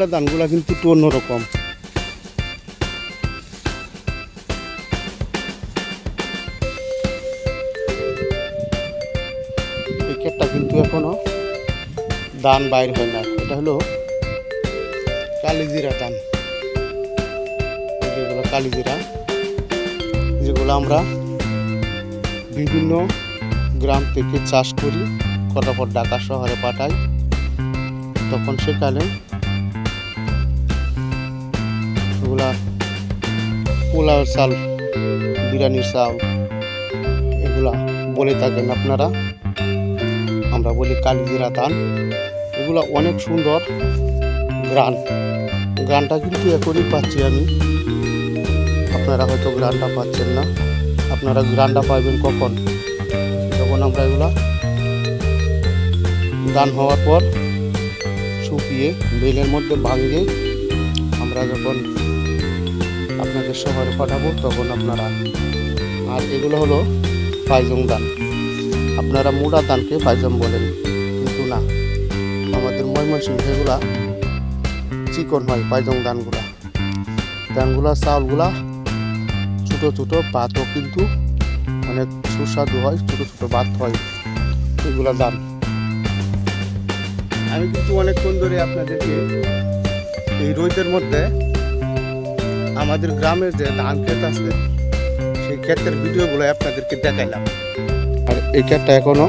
মোটা ধানগুলা কিন্তু একটু অন্যরকম। কিন্তু এখনও ধান বাইর হয় না এটা হলো কালিজিরা ধান যেগুলো কালিজিরা, যেগুলো আমরা বিভিন্ন গ্রাম থেকে চাষ করি করার পর ঢাকা শহরে পাঠাই। তখন সেখানে এগুলা পোলাও চাল, বিরিয়ানির চাল, এগুলা বলে থাকেন আপনারা। আমরা বলি কালিজিরা ধান। এগুলা অনেক সুন্দর গ্রান গ্রানটা কিন্তু এখনই পাচ্ছি আমি। আপনারা হয়তো গ্রানটা পাচ্ছেন না। আপনারা গ্রানটা পাইবেন কখন? যখন আমরা এগুলা ধান হওয়ার পর শুকিয়ে বেলের মধ্যে ভাঙিয়ে আমরা যখন আপনাদের শহরে পাঠাবো, তখন আপনারা আর এগুলো হলো পাইজং দান। আপনারা মুড়া দানকে পাইজম বলেন, কিন্তু না। আমাদের ময়মনসিংহ এগুলা চিকন হয় পাইজং দানগুলা। ধানগুলা চাউলগুলা ছোটো ছোটো ভাতও কিন্তু অনেক সুস্বাদু হয়, ছোটো ছোটো ভাত হয় এগুলা ধান আমি কিন্তু অনেকক্ষণ ধরে আপনাদেরকে এই রোদের মধ্যে আমাদের গ্রামের যে ধান ক্ষেত আছে, সেই ক্ষেতের ভিডিওগুলো আপনাদেরকে দেখাইলাম। আর এই ক্ষেতটা এখনও,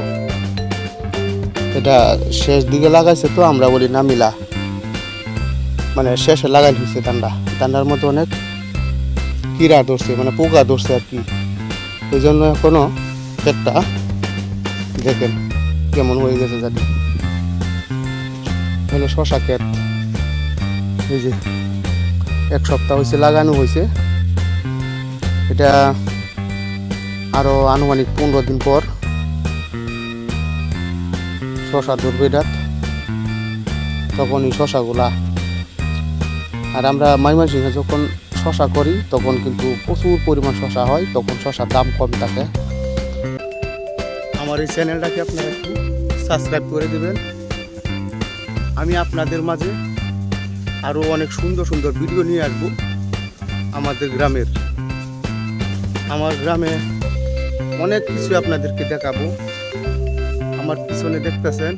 এটা শেষ দিকে লাগাইছে তো, আমরা বলি নামিলা মানে শেষে লাগাই দিচ্ছে ধানটা ধানটার মধ্যে অনেক কীরা ধরছে মানে পোকা ধরছে আর কি। ওই জন্য এখনও ক্ষেতটা দেখেন কেমন হয়ে গেছে জানি। হলো শশা ক্ষেত। এই যে এক সপ্তাহ হয়েছে লাগানো হয়েছে এটা আরও আনুমানিক পনেরো দিন পর। শশা ধরবে এটা। তখন এই শশাগুলা। আর আমরা মাইমাসিংহে যখন শশা করি, তখন কিন্তু প্রচুর পরিমাণ শশা হয়, তখন শশার দাম কম থাকে। আমার এই চ্যানেলটাকে আপনারা একটু সাবস্ক্রাইব করে দেবেন। আমি আপনাদের মাঝে আরও অনেক সুন্দর সুন্দর ভিডিও নিয়ে আসব আমাদের গ্রামের। আমার গ্রামে অনেক কিছু আপনাদেরকে দেখাবো। আমার পিছনে দেখতেছেন।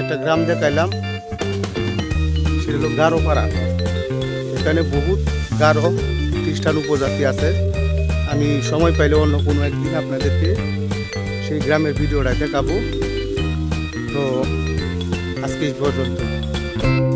একটা গ্রাম দেখাইলাম। সেটা হলো গারো পাড়া এখানে বহুত গারো খ্রিস্টান উপজাতি আছে। আমি সময় পাইলে অন্য কোনো একদিন আপনাদেরকে সেই গ্রামের ভিডিওটা দেখাবো। আজকে পর্যন্ত।